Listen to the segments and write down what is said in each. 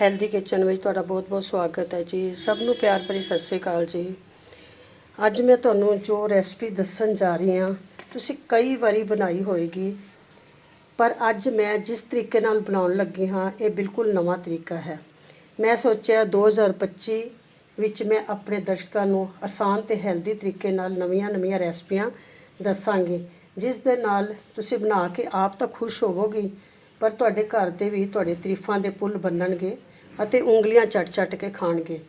Healthy kitchen ਵਿੱਚ ਤੁਹਾਡਾ ਬਹੁਤ-ਬਹੁਤ ਸਵਾਗਤ ਹੈ ਜੀ। ਸਭ ਨੂੰ ਪਿਆਰ ਭਰੀ ਸਤਿ ਸ੍ਰੀ ਅਕਾਲ ਜੀ। ਅੱਜ ਮੈਂ ਤੁਹਾਨੂੰ ਜੋ ਰੈਸਪੀ ਦੱਸਣ ਜਾ ਰਹੀ ਹਾਂ, ਤੁਸੀਂ ਕਈ ਵਾਰੀ ਬਣਾਈ ਹੋਏਗੀ, ਪਰ ਅੱਜ ਮੈਂ ਜਿਸ ਤਰੀਕੇ ਨਾਲ ਬਣਾਉਣ ਲੱਗੀ ਹਾਂ, ਇਹ ਬਿਲਕੁਲ ਨਵਾਂ ਤਰੀਕਾ ਹੈ। ਮੈਂ ਸੋਚਿਆ 2025 ਵਿੱਚ ਮੈਂ ਆਪਣੇ ਦਰਸ਼ਕਾਂ ਨੂੰ ਆਸਾਨ ਤੇ ਹੈਲਦੀ ਤਰੀਕੇ ਨਾਲ ਨਵੀਆਂ-ਨਵੀਆਂ ਰੈਸਪੀਆਂ ਦੱਸਾਂਗੀ, ਜਿਸ ਦੇ ਨਾਲ ਤੁਸੀਂ ਬਣਾ ਕੇ ਆਪ ਤਾਂ ਖੁਸ਼ ਹੋਵੋਗੇ, ਪਰ ਤੁਹਾਡੇ ਘਰ ਦੇ ਵੀ ਤੁਹਾਡੇ ਤਾਰੀਫਾਂ ਦੇ ਪੁੱਲ ਬੰਨਣਗੇ ਅਤੇ ਉਂਗਲੀਆਂ ਚੱਟ-ਚੱਟ ਕੇ ਖਾਣਗੇ।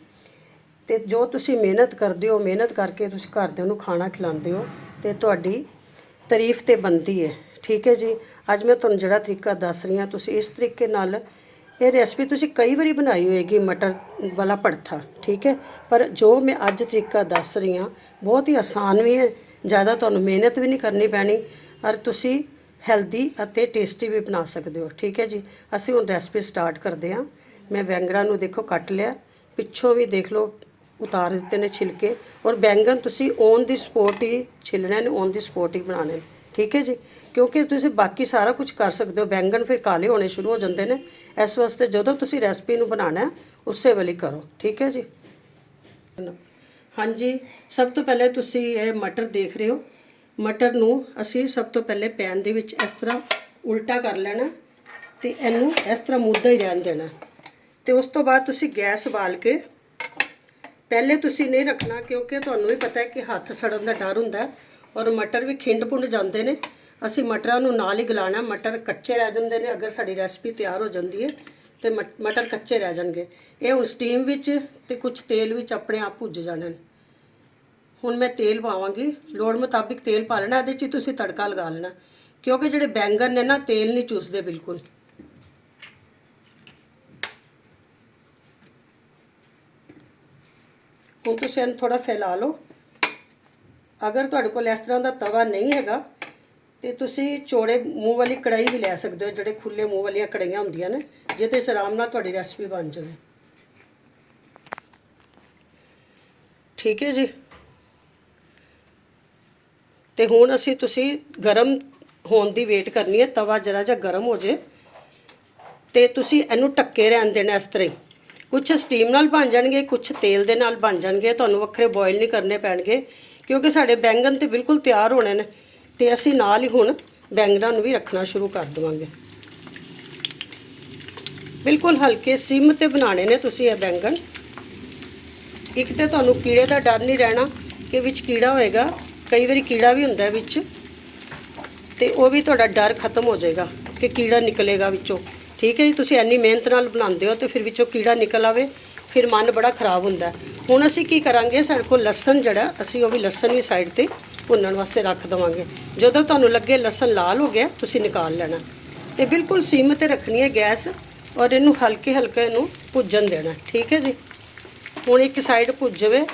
ਤੇ ਜੋ ਤੁਸੀਂ ਮਿਹਨਤ ਕਰਦੇ ਹੋ, ਮਿਹਨਤ ਕਰਕੇ ਤੁਸੀਂ ਘਰਦਿਆਂ ਨੂੰ ਖਾਣਾ ਖਿਲਾਉਂਦੇ ਹੋ, ਤੇ ਤੁਹਾਡੀ ਤਾਰੀਫ ਤੇ ਬੰਦੀ ਹੈ। ਠੀਕ ਹੈ ਜੀ? ਅੱਜ ਮੈਂ ਤੁਹਾਨੂੰ ਜਿਹੜਾ ਤਰੀਕਾ ਦੱਸ ਰਹੀ ਹਾਂ, ਤੁਸੀਂ ਇਸ ਤਰੀਕੇ ਨਾਲ ਇਹ ਰੈਸਪੀ ਤੁਸੀਂ ਕਈ ਵਾਰੀ ਬਣਾਈ ਹੋਏਗੀ, ਮਟਰ ਵਾਲਾ ਭੜਥਾ। ਠੀਕ ਹੈ? ਪਰ ਜੋ ਮੈਂ ਅੱਜ ਤਰੀਕਾ ਦੱਸ ਰਹੀ ਹਾਂ, ਬਹੁਤ ਹੀ ਆਸਾਨ ਵੀ ਹੈ। ਜ਼ਿਆਦਾ ਤੁਹਾਨੂੰ ਮਿਹਨਤ ਵੀ ਨਹੀਂ ਕਰਨੀ ਪੈਣੀ, ਔਰ ਤੁਸੀਂ ਹੈਲਦੀ ਅਤੇ ਟੇਸਟੀ ਵੀ ਬਣਾ ਸਕਦੇ ਹੋ। ਠੀਕ ਹੈ ਜੀ? ਅਸੀਂ ਹੁਣ ਰੈਸਪੀ ਸਟਾਰਟ ਕਰਦੇ ਹਾਂ। ਮੈਂ ਬੈਂਗਣਾਂ ਨੂੰ ਦੇਖੋ ਕੱਟ ਲਿਆ। ਪਿੱਛੋਂ ਵੀ ਦੇਖ ਲਓ, ਉਤਾਰ ਦਿੱਤੇ ਨੇ ਛਿਲਕੇ। ਔਰ ਬੈਂਗਣ ਤੁਸੀਂ ਔਨ ਦੀ ਸਪੋਟ ਹੀ ਛਿਲਣੇ ਨੇ ਔਨ ਦੀ ਸਪੋਟ ਹੀ ਬਣਾਉਣੇ ਨੇ ਠੀਕ ਹੈ ਜੀ? ਕਿਉਂਕਿ ਤੁਸੀਂ ਬਾਕੀ ਸਾਰਾ ਕੁਝ ਕਰ ਸਕਦੇ ਹੋ। ਬੈਂਗਣ ਫਿਰ ਕਾਲੇ ਹੋਣੇ ਸ਼ੁਰੂ ਹੋ ਜਾਂਦੇ ਨੇ। ਇਸ ਵਾਸਤੇ ਜਦੋਂ ਤੁਸੀਂ ਰੈਸਪੀ ਨੂੰ ਬਣਾਉਣਾ ਉਸੇ ਵੇਲੇ ਕਰੋ। ਠੀਕ ਹੈ ਜੀ? ਹਾਂਜੀ, ਸਭ ਤੋਂ ਪਹਿਲੇ ਤੁਸੀਂ ਇਹ ਮਟਰ ਦੇਖ ਰਹੇ ਹੋ। ਮਟਰ ਨੂੰ ਅਸੀਂ ਸਭ ਤੋਂ ਪਹਿਲੇ ਪੈਨ ਦੇ ਵਿੱਚ ਇਸ ਤਰ੍ਹਾਂ ਉਲਟਾ ਕਰ ਲੈਣਾ ਤੇ ਇਹਨੂੰ ਇਸ ਤਰ੍ਹਾਂ ਮੁੱਦਾ ਹੀ ਰਹਿਣ ਦੇਣਾ ਤੇ ਉਸ ਤੋਂ ਬਾਅਦ ਤੁਸੀਂ ਗੈਸ ਬਾਲ ਕੇ ਪਹਿਲੇ ਤੁਸੀਂ ਨਹੀਂ ਰੱਖਣਾ ਕਿਉਂਕਿ ਤੁਹਾਨੂੰ ਵੀ ਪਤਾ ਹੈ ਕਿ ਹੱਥ ਸੜਨ ਦਾ ਡਰ ਹੁੰਦਾ ਹੈ ਔਰ ਮਟਰ ਵੀ ਖਿੰਡ ਪੁੰਡ ਜਾਂਦੇ ਨੇ। ਅਸੀਂ ਮਟਰਾਂ ਨੂੰ ਨਾਲ ਹੀ ਗਲਾਣਾ, ਮਟਰ ਕੱਚੇ ਰਹਿ ਜਾਂਦੇ ਨੇ, ਅਗਰ ਸਾਡੀ ਰੈਸਪੀ ਤਿਆਰ ਹੋ ਜਾਂਦੀ ਹੈ ਤੇ ਮਟ- ਮਟਰ ਕੱਚੇ ਰਹਿ ਜਾਣਗੇ। ਇਹ ਹੁਣ ਸਟੀਮ ਵਿੱਚ ਤੇ ਕੁਝ ਤੇਲ ਵਿੱਚ ਆਪਣੇ ਆਪ ਭੁੱਜ ਜਾਣੇ ਹੁਣ ਮੈਂ ਤੇਲ ਪਾਵਾਂਗੀ। ਲੋੜ ਮੁਤਾਬਿਕ ਤੇਲ ਪਾ ਲੈਣਾ, ਇਹਦੇ 'ਚ ਤੁਸੀਂ ਤੜਕਾ ਲਗਾ ਲੈਣਾ। ਕਿਉਂਕਿ ਜਿਹੜੇ ਬੈਂਗਣ ਨੇ ਨਾ, ਤੇਲ ਨਹੀਂ ਚੂਸਦੇ ਬਿਲਕੁਲ। ਹੁਣ ਤੁਸੀਂ ਇਹਨੂੰ ਥੋੜਾ ਫੈਲਾ ਲਓ। ਅਗਰ ਤੁਹਾਡੇ ਕੋਲ ਇਸ ਤਰ੍ਹਾਂ ਦਾ ਤਵਾ ਨਹੀਂ ਹੈਗਾ, ਤੇ ਤੁਸੀਂ ਚੌੜੇ ਮੂੰਹ ਵਾਲੀ ਕੜਾਈ ਵੀ ਲੈ ਸਕਦੇ ਹੋ, ਜਿਹੜੇ ਖੁੱਲੇ ਮੂੰਹ ਵਾਲੀਆਂ ਕੜਾਈਆਂ ਹੁੰਦੀਆਂ ਨੇ, ਜਿਹਦੇ 'ਚ ਆਰਾਮ ਨਾਲ ਤੁਹਾਡੀ ਰੈਸਪੀ ਬਣ ਜਾਵੇ। ਠੀਕ ਹੈ ਜੀ? ਤੇ ਹੁਣ ਅਸੀਂ ਤੁਸੀਂ ਗਰਮ ਹੋਣ ਦੀ ਵੇਟ ਕਰਨੀ ਹੈ, ਤਵਾ ਜਰਾ ਜਿਹਾ ਗਰਮ ਹੋ ਜੇ, ਤੇ ਤੁਸੀਂ ਇਹਨੂੰ ਟੱਕੇ ਰਹਿਣ ਦੇਣਾ ਇਸ ਤਰ੍ਹਾਂ ਹੀ। ਕੁਝ ਸਟੀਮ ਨਾਲ ਬਣ ਜਾਣਗੇ ਕੁਝ ਤੇਲ ਦੇ ਨਾਲ ਬਣ ਜਾਣਗੇ, ਤੁਹਾਨੂੰ ਵੱਖਰੇ ਬੋਇਲ ਨਹੀਂ ਕਰਨੇ ਪੈਣਗੇ, ਕਿਉਂਕਿ ਸਾਡੇ ਬੈਂਗਣ ਤੇ ਬਿਲਕੁਲ ਤਿਆਰ ਹੋਣੇ ਨੇ, ਤੇ ਅਸੀਂ ਨਾਲ ਹੀ ਹੁਣ ਬੈਂਗਣਾਂ ਨੂੰ ਵੀ ਰੱਖਣਾ ਸ਼ੁਰੂ ਕਰ ਦੇਵਾਂਗੇ। ਬਿਲਕੁਲ ਹਲਕੇ ਸਿਮ ਤੇ ਬਣਾਣੇ ਨੇ ਤੁਸੀਂ ਇਹ ਬੈਂਗਣ। ਇੱਕ ਤੇ ਤੁਹਾਨੂੰ ਕੀੜੇ ਦਾ ਡਰ ਨਹੀਂ ਰਹਿਣਾ, ਕਿ ਵਿੱਚ ਕੀੜਾ ਹੋਏਗਾ, ਕਈ ਵਾਰੀ ਕੀੜਾ ਵੀ ਹੁੰਦਾ ਵਿੱਚ, ਤੇ ਉਹ ਵੀ ਤੁਹਾਡਾ ਡਰ ਖਤਮ ਹੋ ਜਾਏਗਾ, ਕਿ ਕੀੜਾ ਨਿਕਲੇਗਾ ਵਿੱਚੋਂ। ਠੀਕ ਹੈ ਜੀ, ਤੁਸੀਂ ਇੰਨੀ ਮਿਹਨਤ ਨਾਲ ਬਣਾਉਂਦੇ ਹੋ ਤੇ ਫਿਰ ਵਿੱਚੋਂ ਕੀੜਾ ਨਿਕਲ ਆਵੇ, ਫਿਰ ਮਨ ਬੜਾ ਖਰਾਬ ਹੁੰਦਾ ਹੁਣ ਅਸੀਂ ਕੀ ਕਰਾਂਗੇ, ਸਾਡੇ ਕੋਲ ਲਸਣ ਜਿਹੜਾ, ਅਸੀਂ ਉਹ ਵੀ ਲਸਣ ਵੀ ਸਾਈਡ ਤੇ ਭੁੰਨਣ ਵਾਸਤੇ ਰੱਖ ਦਵਾਂਗੇ। ਜਦੋਂ ਤੁਹਾਨੂੰ ਲੱਗੇ ਲਸਣ ਲਾਲ ਹੋ ਗਿਆ, ਤੁਸੀਂ ਨਿਕਾਲ ਲੈਣਾ। ਤੇ ਬਿਲਕੁਲ ਸਿਮ ਤੇ ਰੱਖਣੀ ਹੈ ਗੈਸ ਔਰ ਇਹਨੂੰ ਹਲਕੇ ਹਲਕੇ ਇਹਨੂੰ ਭੁੱਜਣ ਦੇਣਾ, ਠੀਕ ਹੈ ਜੀ। ਹੁਣ ਇੱਕ ਸਾਈਡ ਭੁੱਜ ਜਾਵੇ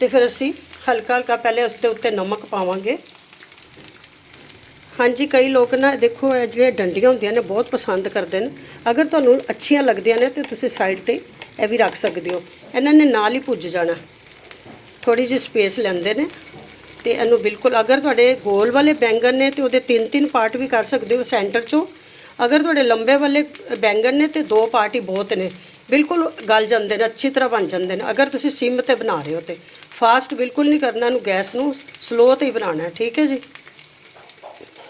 ਤੇ ਫਿਰ ਅਸੀਂ ਹਲਕਾ ਹਲਕਾ ਪਹਿਲੇ ਉਸ ਦੇ ਉੱਤੇ ਨਮਕ ਪਾਵਾਂਗੇ। ਹਾਂਜੀ, ਕਈ ਲੋਕ ਨਾ ਦੇਖੋ, ਇਹ ਜਿਹੜੀਆਂ ਡੰਡੀਆਂ ਹੁੰਦੀਆਂ ਨੇ, ਬਹੁਤ ਪਸੰਦ ਕਰਦੇ ਨੇ। ਅਗਰ ਤੁਹਾਨੂੰ ਅੱਛੀਆਂ ਲੱਗਦੀਆਂ ਨੇ, ਤੇ ਤੁਸੀਂ ਸਾਈਡ ਤੇ ਇਹ ਵੀ ਰੱਖ ਸਕਦੇ ਹੋ। ਇਹਨਾਂ ਨੇ ਨਾਲ ਹੀ ਪੁੱਜ ਜਾਣਾ। ਥੋੜੀ ਜਿਹੀ ਸਪੇਸ ਲੈਂਦੇ ਨੇ। ਤੇ ਇਹਨੂੰ ਬਿਲਕੁਲ, ਅਗਰ ਤੁਹਾਡੇ ਗੋਲ ਵਾਲੇ ਬੈਂਗਣ ਨੇ, ਤੇ ਉਹਦੇ ਤਿੰਨ ਤਿੰਨ ਪਾਰਟ ਵੀ ਕਰ ਸਕਦੇ ਹੋ ਸੈਂਟਰ ਚੋਂ। ਅਗਰ ਤੁਹਾਡੇ ਲੰਬੇ ਵਾਲੇ ਬੈਂਗਣ ਨੇ, ਤੇ ਦੋ ਪਾਰਟ ਹੀ ਬਹੁਤ ਨੇ। ਬਿਲਕੁਲ ਗਲ ਜਾਂਦੇ ਨੇ, ਅੱਛੀ ਤਰ੍ਹਾਂ ਬਣ ਜਾਂਦੇ ਨੇ। ਅਗਰ ਤੁਸੀਂ ਸਿਮ ਤੇ ਬਣਾ ਰਹੇ ਹੋ ਤੇ। ਫਾਸਟ ਬਿਲਕੁਲ ਨਹੀਂ ਕਰਨਾ ਨੂੰ ਗੈਸ ਨੂੰ, ਸਲੋ ਤੇ ਹੀ ਬਣਾਉਣਾ ਠੀਕ ਹੈ ਜੀ?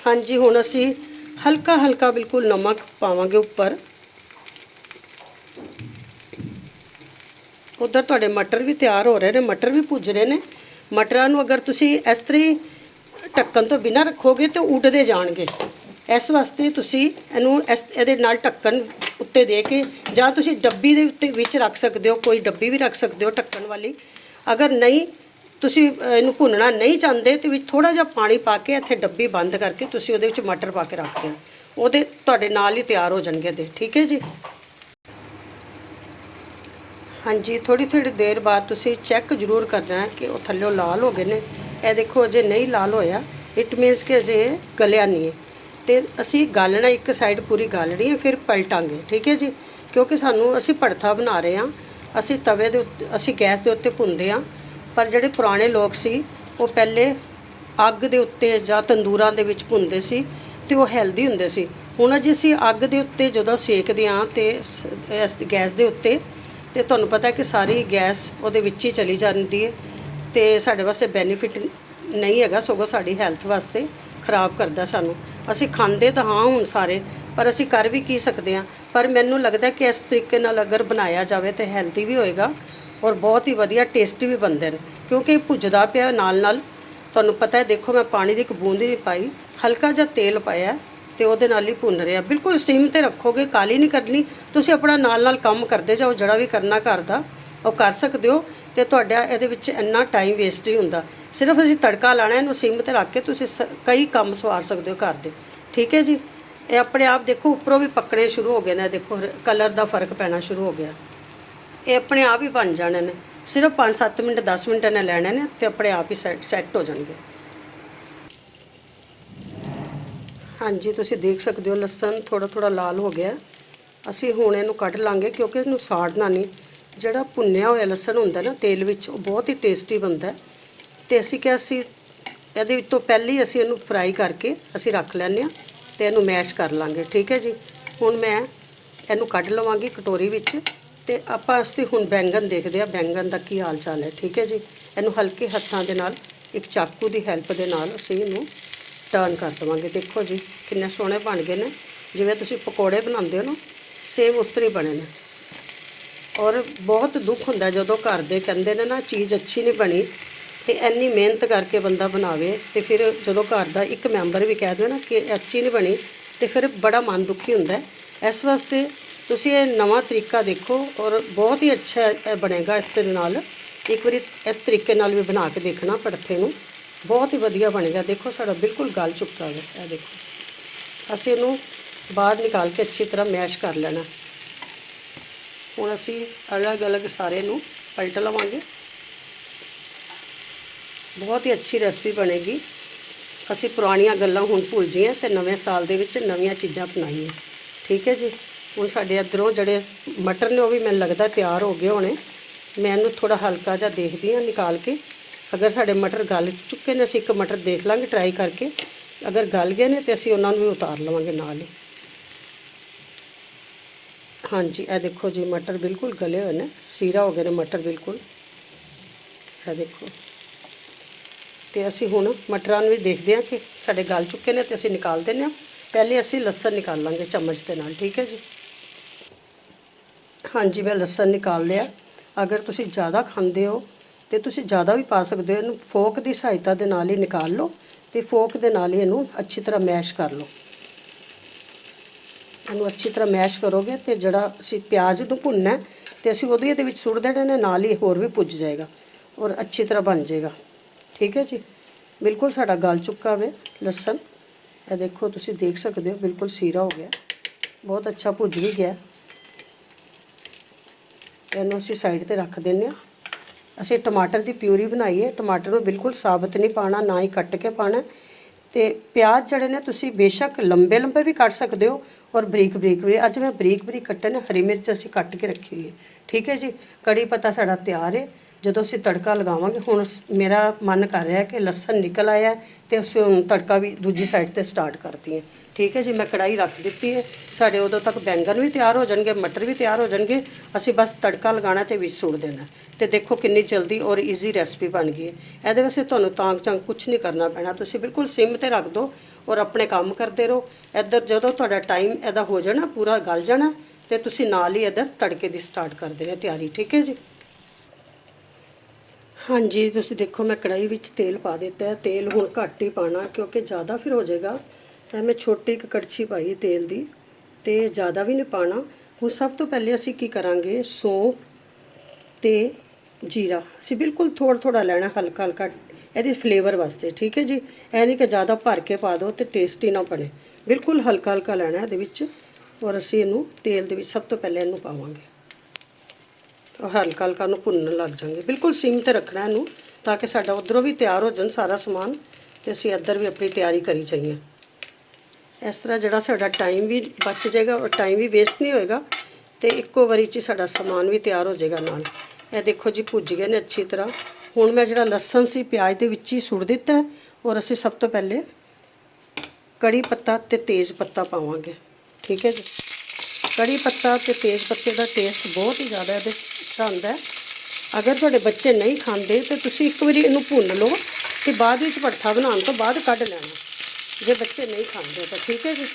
ਹਾਂਜੀ, ਹੁਣ ਅਸੀਂ ਹਲਕਾ ਹਲਕਾ ਬਿਲਕੁਲ ਨਮਕ ਪਾਵਾਂਗੇ ਉੱਪਰ। ਉਧਰ ਤੁਹਾਡੇ ਮਟਰ ਵੀ ਤਿਆਰ ਹੋ ਰਹੇ ਨੇ, ਮਟਰ ਵੀ ਭੁੱਜ ਰਹੇ ਨੇ। ਮਟਰਾਂ ਨੂੰ ਅਗਰ ਤੁਸੀਂ ਇਸ ਤਰ੍ਹਾਂ ਹੀ ਢੱਕਣ ਤੋਂ ਬਿਨਾਂ ਰੱਖੋਗੇ ਤਾਂ ਉੱਡਦੇ ਜਾਣਗੇ। ਇਸ ਵਾਸਤੇ ਤੁਸੀਂ ਇਹਨੂੰ ਇਸ, ਇਹਦੇ ਨਾਲ ਢੱਕਣ ਉੱਤੇ ਦੇ ਕੇ ਜਾਂ ਤੁਸੀਂ ਡੱਬੀ ਦੇ ਉੱਤੇ ਵਿੱਚ ਰੱਖ ਸਕਦੇ ਹੋ, ਕੋਈ ਡੱਬੀ ਵੀ ਰੱਖ ਸਕਦੇ ਹੋ ਢੱਕਣ ਵਾਲੀ। ਅਗਰ ਨਹੀਂ ਤੁਸੀਂ ਇਹਨੂੰ ਭੁੰਨਣਾ ਨਹੀਂ ਚਾਹੁੰਦੇ ਤੇ ਵਿੱਚ ਥੋੜਾ ਜਿਹਾ ਪਾਣੀ ਪਾ ਕੇ ਇੱਥੇ ਡੱਬੀ ਬੰਦ ਕਰਕੇ ਤੁਸੀਂ ਉਹਦੇ ਵਿੱਚ ਮਟਰ ਪਾ ਕੇ ਰੱਖ ਦਿਓ। ਉਹਦੇ ਤੁਹਾਡੇ ਨਾਲ ਹੀ ਤਿਆਰ ਹੋ ਜਾਣਗੇ ਦੇ ਠੀਕ ਹੈ ਜੀ? ਹਾਂਜੀ ਥੋੜੀ ਥੋੜੀ ਦੇਰ ਬਾਅਦ ਤੁਸੀਂ ਚੈੱਕ ਜ਼ਰੂਰ ਕਰਨਾ ਹੈ ਕਿ ਉਹ ਥੱਲੇ ਲਾਲ ਹੋ ਗਏ ਨੇ। ਇਹ ਦੇਖੋ, ਅਜੇ ਨਹੀਂ ਲਾਲ ਹੋਇਆ। ਇਟ ਮੀਨਸ ਕਿ ਅਜੇ ਗਲਿਆ ਨਹੀਂ ਹੈ। ਤੇ ਅਸੀਂ ਗਾਲਣਾ, ਇੱਕ ਸਾਈਡ ਪੂਰੀ ਗਾਲਣੀ ਹੈ, ਫਿਰ ਪਲਟਾਂਗੇ। ਠੀਕ ਹੈ ਜੀ? ਕਿਉਂਕਿ ਸਾਨੂੰ ਅਸੀਂ ਭੜਥਾ ਬਣਾ ਰਹੇ ਹਾਂ। ਅਸੀਂ ਤਵੇ ਦੇ ਉੱਤੇ, ਅਸੀਂ ਗੈਸ ਦੇ ਉੱਤੇ ਭੁੰਨਦੇ ਹਾਂ। ਪਰ ਜਿਹੜੇ ਪੁਰਾਣੇ ਲੋਕ ਸੀ, ਉਹ ਪਹਿਲੇ ਅੱਗ ਦੇ ਉੱਤੇ ਜਾਂ ਤੰਦੂਰਾਂ ਦੇ ਵਿੱਚ ਭੁੰਨਦੇ ਸੀ ਤੇ ਉਹ ਹੈਲਦੀ ਹੁੰਦੇ ਸੀ। ਹੁਣ ਜੀ ਅਸੀਂ ਅੱਗ ਦੇ ਉੱਤੇ ਜਦੋਂ ਸੇਕਦੇ ਹਾਂ ਤੇ ਸ- ਇਸ ਗੈਸ ਦੇ ਉੱਤੇ, ਤੇ ਤੁਹਾਨੂੰ ਪਤਾ ਕਿ ਸਾਰੀ ਗੈਸ ਉਹਦੇ ਵਿੱਚ ਹੀ ਚਲੀ ਜਾਂਦੀ ਹੈ ਤੇ ਸਾਡੇ ਵਾਸਤੇ ਬੈਨੀਫਿਟ ਨਹੀਂ ਹੈਗਾ, ਸਗੋਂ ਸਾਡੀ ਹੈਲਥ ਵਾਸਤੇ ਖਰਾਬ ਕਰਦਾ ਸਾਨੂੰ। ਅਸੀਂ ਖਾਂਦੇ ਤਾਂ ਹਾਂ ਹੁਣ ਸਾਰੇ, ਪਰ ਅਸੀਂ ਕਰ ਵੀ ਕੀ ਸਕਦੇ ਹਾਂ? ਪਰ ਮੈਨੂੰ ਲੱਗਦਾ ਕਿ ਇਸ ਤਰੀਕੇ ਨਾਲ ਅਗਰ ਬਣਾਇਆ ਜਾਵੇ ਤੇ ਹੈਲਦੀ ਵੀ ਹੋਏਗਾ। ਔਰ ਬਹੁਤ ਹੀ ਵਧੀਆ ਟੇਸਟੀ ਵੀ ਬਣਦੇ ਨੇ। ਕਿਉਂਕਿ ਭੁੱਜਦਾ ਪਿਆ ਨਾਲ ਨਾਲ। ਤੁਹਾਨੂੰ ਪਤਾ ਹੈ, ਦੇਖੋ ਮੈਂ ਪਾਣੀ ਦੀ ਇੱਕ ਬੂੰਦ ਨਹੀਂ ਪਾਈ। ਹਲਕਾ ਜਿਹਾ ਤੇਲ ਪਾਇਆ ਤੇ ਉਹਦੇ ਨਾਲ ਹੀ ਭੁੰਨ ਰਿਹਾ। ਬਿਲਕੁਲ ਸਟੀਮ ਤੇ ਰੱਖੋਗੇ, ਕਾਲੀ ਨਹੀਂ ਕਰਨੀ। ਤੁਸੀਂ ਆਪਣਾ ਨਾਲ ਨਾਲ ਕੰਮ ਕਰਦੇ ਜਾਓ, ਜਿਹੜਾ ਵੀ ਕਰਨਾ ਘਰ ਦਾ, ਉਹ ਕਰ ਸਕਦੇ ਹੋ। ਤੇ ਤੁਹਾਡਾ ਇਹਦੇ ਵਿੱਚ ਇੰਨਾ ਟਾਈਮ ਵੇਸਟ ਨਹੀਂ ਹੁੰਦਾ। ਸਿਰਫ ਅਸੀਂ ਤੜਕਾ ਲਾਣਾ ਇਹਨੂੰ ਸਿਮ ਤੇ ਰੱਖ ਕੇ ਤੁਸੀਂ ਸ- ਕਈ ਕੰਮ ਸਵਾਰ ਸਕਦੇ ਹੋ ਘਰ ਦੇ। ਠੀਕ ਹੈ ਜੀ? ਇਹ ਆਪਣੇ ਆਪ ਦੇਖੋ, ਉੱਪਰੋਂ ਵੀ ਪੱਕਣੇ ਸ਼ੁਰੂ ਹੋ ਗਏ ਨੇ। ਦੇਖੋ ਕਲਰ ਦਾ ਫ਼ਰਕ ਪੈਣਾ ਸ਼ੁਰੂ ਹੋ ਗਿਆ। ਇਹ ਆਪਣੇ ਆਪ ਹੀ ਬਣ ਜਾਣੇ ਨੇ। ਸਿਰਫ 5-7 ਮਿੰਟ 10 ਮਿੰਟ ਨੇ ਲੈਣੇ ਨੇ ਤੇ ਆਪਣੇ ਆਪ ਹੀ ਸੈੱਟ ਸੈੱਟ ਹੋ ਜਾਣਗੇ। ਹਾਂਜੀ, ਤੁਸੀਂ ਦੇਖ ਸਕਦੇ ਹੋ ਲਸਣ ਥੋੜਾ ਥੋੜਾ ਲਾਲ ਹੋ ਗਿਆ। ਅਸੀਂ ਹੁਣ ਇਹਨੂੰ ਕੱਢ ਲਾਂਗੇ ਕਿਉਂਕਿ ਇਹਨੂੰ ਸਾੜਨਾ ਨਹੀਂ। ਜਿਹੜਾ ਭੁੰਨਿਆ ਹੋਇਆ ਲਸਣ ਹੁੰਦਾ ਨਾ ਤੇਲ ਵਿੱਚ, ਉਹ ਬਹੁਤ ਹੀ ਟੇਸਟੀ ਬਣਦਾ। ਹੈ। ਤੇ ਅਸੀਂ ਕਿਹਾ ਸੀ, ਇਹਦੇ ਵਿੱਚ ਤੋਂ ਪਹਿਲੇ ਹੀ ਅਸੀਂ ਇਹਨੂੰ ਫਰਾਈ ਕਰਕੇ ਅਸੀਂ ਰੱਖ ਲੈਂਦੇ ਹਾਂ ਤੇ ਇਹਨੂੰ ਮੈਸ਼ ਕਰ ਲਾਂਗੇ। ਠੀਕ ਹੈ ਜੀ? ਹੁਣ ਮੈਂ ਇਹਨੂੰ ਕੱਢ ਲਵਾਂਗੀ ਕਟੋਰੀ ਵਿੱਚ। ਤੇ ਆਪਾਂ ਅਸੀਂ ਹੁਣ ਬੈਂਗਨ ਦੇਖਦੇ ਆ ਬੈਂਗਨ ਦਾ ਕੀ ਹਾਲ ਚਾਲ ਹੈ, ਠੀਕ ਹੈ ਜੀ? ਇਹਨੂੰ ਹਲਕੇ ਹੱਥਾਂ ਦੇ ਨਾਲ, ਇੱਕ ਚਾਕੂ ਦੀ ਹੈਲਪ ਦੇ ਨਾਲ ਅਸੀਂ ਇਹਨੂੰ ਟਰਨ ਕਰ ਦਵਾਂਗੇ। ਦੇਖੋ ਜੀ, ਕਿੰਨੇ ਸੋਹਣੇ ਬਣ ਗਏ ਨੇ। ਜਿਵੇਂ ਤੁਸੀਂ ਪਕੌੜੇ ਬਣਾਉਂਦੇ ਹੋ ਨਾ ਸੇਮ ਉਸ ਤਰ੍ਹਾਂ ਹੀ ਬਣੇ ਨੇ। ਔਰ ਬਹੁਤ ਦੁੱਖ ਹੁੰਦਾ ਜਦੋਂ ਘਰ ਦੇ ਕਹਿੰਦੇ ਨੇ ਨਾ, ਚੀਜ਼ ਅੱਛੀ ਨਹੀਂ ਬਣੀ। ਤੇ ਇੰਨੀ ਮਿਹਨਤ ਕਰਕੇ ਬੰਦਾ ਬਣਾਵੇ ਤੇ ਫਿਰ ਜਦੋਂ ਘਰ ਦਾ ਇੱਕ ਮੈਂਬਰ ਵੀ ਕਹਿ ਦੇ ਨਾ ਕਿ ਅੱਛੀ ਨਹੀਂ ਬਣੀ, ਤੇ ਫਿਰ ਬੜਾ ਮਨ ਦੁਖੀ ਹੁੰਦਾ। ਇਸ ਵਾਸਤੇ ਤੁਸੀਂ ਇਹ ਨਵਾਂ ਤਰੀਕਾ ਦੇਖੋ ਔਰ ਬਹੁਤ ਹੀ ਅੱਛਾ ਬਣੇਗਾ ਇਸ ਦੇ ਨਾਲ। ਇੱਕ ਵਾਰੀ ਇਸ ਤਰੀਕੇ ਨਾਲ ਵੀ ਬਣਾ ਕੇ ਦੇਖਣਾ ਪੜਥੇ ਨੂੰ। ਬਹੁਤ ਹੀ ਵਧੀਆ ਬਣੇਗਾ। ਦੇਖੋ ਸਾਡਾ ਬਿਲਕੁਲ ਗਲ ਚੁੱਕਾ ਹੈ। ਇਹ ਦੇਖੋ। ਅਸੀਂ ਇਹਨੂੰ ਬਾਹਰ ਨਿਕਾਲ ਕੇ ਅੱਛੀ ਤਰ੍ਹਾਂ ਮੈਸ਼ ਕਰ ਲੈਣਾ। ਹੁਣ ਅਸੀਂ ਅਲੱਗ-ਅਲੱਗ ਸਾਰੇ ਨੂੰ ਪਲਟ ਲਵਾਂਗੇ। ਬਹੁਤ ਹੀ ਅੱਛੀ ਰੈਸਪੀ ਬਣੇਗੀ। ਅਸੀਂ ਪੁਰਾਣੀਆਂ ਗੱਲਾਂ ਹੁਣ ਭੁੱਲ ਜੀਏ ਤੇ ਨਵੇਂ ਸਾਲ ਦੇ ਵਿੱਚ ਨਵੀਆਂ ਚੀਜ਼ਾਂ ਅਪਣਾਈਏ ਠੀਕ ਹੈ ਜੀ? ਹੁਣ ਸਾਡੇ ਇੱਧਰੋਂ ਜਿਹੜੇ ਮਟਰ ਨੇ ਉਹ ਵੀ ਮੈਨੂੰ ਲੱਗਦਾ ਤਿਆਰ ਹੋ ਗਏ ਹੋਣੇ। ਮੈਂ ਇਹਨੂੰ ਥੋੜਾ ਹਲਕਾ ਜਿਹਾ ਦੇਖਦੀ ਹਾਂ ਨਿਕਾਲ ਕੇ। ਅਗਰ ਸਾਡੇ ਮਟਰ ਗਲ ਚੁੱਕੇ ਨੇ, ਅਸੀਂ ਇੱਕ ਮਟਰ ਦੇਖ ਲਾਂਗੇ ਟਰਾਈ ਕਰਕੇ। ਅਗਰ ਗਲ ਗਏ ਨੇ ਤੇ ਅਸੀਂ ਉਹਨਾਂ ਨੂੰ ਵੀ ਉਤਾਰ ਲਵਾਂਗੇ ਨਾਲ ਹੀ। ਹਾਂਜੀ, ਇਹ ਦੇਖੋ ਜੀ, ਮਟਰ ਬਿਲਕੁਲ ਗਲੇ ਹੋਏ ਨੇ। ਸੀਰਾ ਹੋ ਗਏ ਨੇ ਮਟਰ ਬਿਲਕੁਲ। ਇਹ ਦੇਖੋ। ਤੇ ਅਸੀਂ ਹੁਣ ਮਟਰਾਂ ਨੂੰ ਵੀ ਦੇਖਦੇ ਹਾਂ ਕਿ ਸਾਡੇ ਗਲ ਚੁੱਕੇ ਨੇ ਤੇ ਅਸੀਂ ਨਿਕਾਲ ਦਿੰਦੇ ਹਾਂ। ਪਹਿਲੇ ਅਸੀਂ ਲਸਣ ਨਿਕਾਲ ਲਾਂਗੇ ਚਮਚ ਦੇ ਨਾਲ, ਠੀਕ ਹੈ ਜੀ? ਹਾਂਜੀ ਮੈਂ ਲਸਣ ਨਿਕਾਲ ਲਿਆ। ਅਗਰ ਤੁਸੀਂ ਜ਼ਿਆਦਾ ਖਾਂਦੇ ਹੋ ਤੇ ਤੁਸੀਂ ਜ਼ਿਆਦਾ ਵੀ ਪਾ ਸਕਦੇ ਹੋ ਇਹਨੂੰ ਫੋਕ ਦੀ ਸਹਾਇਤਾ ਦੇ ਨਾਲ ਹੀ ਨਿਕਾਲ ਲਓ ਤੇ ਫੋਕ ਦੇ ਨਾਲ ਹੀ ਇਹਨੂੰ ਅੱਛੀ ਤਰ੍ਹਾਂ ਮੈਸ਼ ਕਰ ਲਓ। ਇਹਨੂੰ ਅੱਛੀ ਤਰ੍ਹਾਂ ਮੈਸ਼ ਕਰੋਗੇ ਤੇ ਜਿਹੜਾ ਅਸੀਂ ਪਿਆਜ਼ ਨੂੰ ਭੁੰਨਣਾ ਹੈ, ਤੇ ਅਸੀਂ ਉਹਦੇ ਇਹਦੇ ਵਿੱਚ ਸੁੱਟ ਦੇਣੇ ਨੇ ਨਾਲ ਹੀ ਹੋਰ ਵੀ ਭੁੱਜ ਜਾਏਗਾ ਔਰ ਅੱਛੀ ਤਰ੍ਹਾਂ ਬਣ ਜਾਏਗਾ। ਠੀਕ ਹੈ ਜੀ? ਬਿਲਕੁਲ ਸਾਡਾ ਗਲ ਚੁੱਕਾ ਵੇ ਲਸਣ। ਇਹ ਦੇਖੋ ਤੁਸੀਂ ਦੇਖ ਸਕਦੇ ਹੋ ਬਿਲਕੁਲ ਸੀਰਾ ਹੋ ਗਿਆ। ਬਹੁਤ ਅੱਛਾ ਭੁੱਜ ਵੀ ਗਿਆ। ਇਹਨੂੰ ਅਸੀਂ ਸਾਈਡ ਤੇ ਰੱਖ ਦਿੰਨੇ ਆ ਅਸੀਂ ਟਮਾਟਰ ਦੀ ਪਿਊਰੀ ਬਣਾਈ ਹੈ। ਟਮਾਟਰ ਨੂੰ ਬਿਲਕੁਲ ਸਾਬਤ ਨਹੀਂ ਪਾਣਾ ਨਾ ਹੀ ਕੱਟ ਕੇ ਪਾਣਾ ਤੇ ਪਿਆਜ਼ ਜਿਹੜੇ ਨੇ ਤੁਸੀਂ ਬੇਸ਼ੱਕ ਲੰਬੇ ਲੰਬੇ ਵੀ ਕੱਟ ਸਕਦੇ ਹੋ ਔਰ ਬਰੀਕ ਬਰੀਕ ਵੀ। ਅੱਜ ਮੈਂ ਬਰੀਕ ਬਰੀਕ ਕੱਟੇ ਨੇ, ਹਰੀ ਮਿਰਚ ਅਸੀਂ ਕੱਟ ਕੇ ਰੱਖੀ ਹੋਈ ਹੈ। ਠੀਕ ਹੈ ਜੀ? ਕੜੀ ਪੱਤਾ ਸਾਡਾ ਤਿਆਰ ਹੈ। ਜਦੋਂ ਅਸੀਂ ਤੜਕਾ ਲਗਾਵਾਂਗੇ, ਹੁਣ ਮੇਰਾ ਮਨ ਕਰ ਰਿਹਾ ਕਿ ਲਸਣ ਨਿਕਲ ਆਇਆ ਹੈ ਤੇ ਅਸੀਂ ਹੁਣ ਤੜਕਾ ਵੀ ਦੂਜੀ ਸਾਈਡ ਤੇ ਸਟਾਰਟ ਕਰਤੀ ਹੈ। ਠੀਕ ਹੈ ਜੀ, ਮੈਂ ਕੜਾਈ ਰੱਖ ਦਿੱਤੀ ਹੈ। ਸਾਡੇ ਉਦੋਂ ਤੱਕ ਬੈਂਗਣ ਵੀ ਤਿਆਰ ਹੋ ਜਾਣਗੇ, ਮਟਰ ਵੀ ਤਿਆਰ ਹੋ ਜਾਣਗੇ। ਅਸੀਂ ਬਸ ਤੜਕਾ ਲਗਾਉਣਾ ਤੇ ਵਿੱਚ ਸੁੱਟ ਦੇਣਾ। ਤੇ ਦੇਖੋ ਕਿੰਨੀ ਜਲਦੀ ਔਰ ਈਜ਼ੀ ਰੈਸਪੀ ਬਣ ਗਈ ਹੈ। ਇਹਦੇ ਵਾਸਤੇ ਤੁਹਾਨੂੰ ਤਾਂਗ ਚੰਗ ਕੁਝ ਨਹੀਂ ਕਰਨਾ ਪੈਣਾ। ਤੁਸੀਂ ਬਿਲਕੁਲ ਸਿਮ ਤੇ ਰੱਖ ਦਿਓ ਔਰ ਆਪਣੇ ਕੰਮ ਕਰਦੇ ਰਹੋ। ਇੱਧਰ ਜਦੋਂ ਤੁਹਾਡਾ ਟਾਈਮ ਇਹਦਾ ਹੋ ਜਾਣਾ, ਪੂਰਾ ਗਲ ਜਾਣਾ, ਤੇ ਤੁਸੀਂ ਨਾਲ ਹੀ ਇੱਧਰ ਤੜਕੇ ਦੀ ਸਟਾਰਟ ਕਰ ਦੇਣਾ ਤਿਆਰੀ। ਠੀਕ ਹੈ ਜੀ? ਹਾਂਜੀ, ਤੁਸੀਂ ਦੇਖੋ, ਮੈਂ ਕੜਾਈ ਵਿੱਚ ਤੇਲ ਪਾ ਦਿੱਤਾ ਹੈ। ਤੇਲ ਹੁਣ ਘੱਟ ਹੀ ਪਾਣਾ ਕਿਉਂਕਿ ਜ਼ਿਆਦਾ ਫਿਰ ਹੋ ਜਾਏਗਾ। ਤਾਂ ਮੈਂ ਛੋਟੀ ਇੱਕ ਕੜਛੀ ਪਾਈ ਤੇਲ ਦੀ, ਤੇ ਜ਼ਿਆਦਾ ਵੀ ਨਹੀਂ ਪਾਣਾ ਹੁਣ ਸਭ ਤੋਂ ਪਹਿਲੇ ਅਸੀਂ ਕੀ ਕਰਾਂਗੇ? ਸੌਂਫ ਤੇ ਜੀਰਾ। ਅਸੀਂ ਬਿਲਕੁਲ ਥੋੜਾ ਥੋੜਾ ਲੈਣਾ ਹਲਕਾ ਹਲਕਾ ਇਹਦੇ ਫਲੇਵਰ ਵਾਸਤੇ, ਠੀਕ ਹੈ ਜੀ? ਇਹ ਨਹੀਂ ਕਿ ਜ਼ਿਆਦਾ ਭਰ ਕੇ ਪਾ ਦਿਓ ਤੇ ਟੇਸਟੀ ਨਾ ਬਣੇ। ਬਿਲਕੁਲ ਹਲਕਾ ਹਲਕਾ ਲੈਣਾ ਇਹਦੇ ਵਿੱਚ, ਔਰ ਅਸੀਂ ਇਹਨੂੰ ਤੇਲ ਦੇ ਵਿੱਚ ਸਭ ਤੋਂ ਪਹਿਲੇ ਇਹਨੂੰ ਪਾਵਾਂਗੇ। ਹਲਕਾ ਹਲਕਾ ਨੂੰ ਭੁੰਨਣ ਲੱਗ ਜਾਵਾਂਗੇ ਬਿਲਕੁਲ ਸਿਮ ਤੇ ਰੱਖਣਾ ਇਹਨੂੰ ਤਾਂ ਕਿ ਸਾਡਾ ਉਧਰੋਂ ਵੀ ਤਿਆਰ ਹੋ ਜਾਣ ਸਾਰਾ ਸਮਾਨ ਤੇ ਅਸੀਂ ਇੱਧਰ ਵੀ ਆਪਣੀ ਤਿਆਰੀ ਕਰੀ ਜਾਈਏ। ਇਸ ਤਰ੍ਹਾਂ ਜਿਹੜਾ ਸਾਡਾ ਟਾਈਮ ਵੀ ਬਚ ਜਾਏਗਾ ਔਰ ਟਾਈਮ ਵੀ ਵੇਸਟ ਨਹੀਂ ਹੋਏਗਾ ਤੇ ਇੱਕੋ ਵਾਰੀ 'ਚ ਸਾਡਾ ਸਮਾਨ ਵੀ ਤਿਆਰ ਹੋ ਜਾਏਗਾ ਨਾਲ। ਇਹ ਦੇਖੋ ਜੀ ਭੁੱਜ ਗਏ ਨੇ ਅੱਛੀ ਤਰ੍ਹਾਂ। ਹੁਣ ਮੈਂ ਜਿਹੜਾ ਲਸਣ ਸੀ ਪਿਆਜ਼ ਦੇ ਵਿੱਚ ਹੀ ਸੁੱਟ ਦਿੱਤਾ ਔਰ ਅਸੀਂ ਸਭ ਤੋਂ ਪਹਿਲੇ ਕੜੀ ਪੱਤਾ ਤੇ ਤੇਜ਼ ਪੱਤਾ ਪਾਵਾਂਗੇ। ਠੀਕ ਹੈ ਜੀ? ਕੜੀ ਪੱਤਾ ਤੇ ਤੇਜ਼ ਪੱਤੇ ਦਾ ਟੇਸਟ ਬਹੁਤ ਹੀ ਜ਼ਿਆਦਾ ਇਹਦੇ। 'ਚ ਆਉਂਦਾ ਅਗਰ ਤੁਹਾਡੇ ਬੱਚੇ ਨਹੀਂ ਖਾਂਦੇ ਤੇ ਤੁਸੀਂ ਇੱਕ ਵਾਰੀ ਇਹਨੂੰ ਭੁੰਨ ਲਓ ਤੇ ਬਾਅਦ ਵਿੱਚ ਭੜਥਾ ਬਣਾਉਣ ਤੋਂ ਬਾਅਦ ਕੱਢ ਲੈਣਾ। ਜੇ ਬੱਚੇ ਨਹੀਂ ਖਾਂਦੇ ਤਾਂ ਠੀਕ ਹੈ ਜੀ।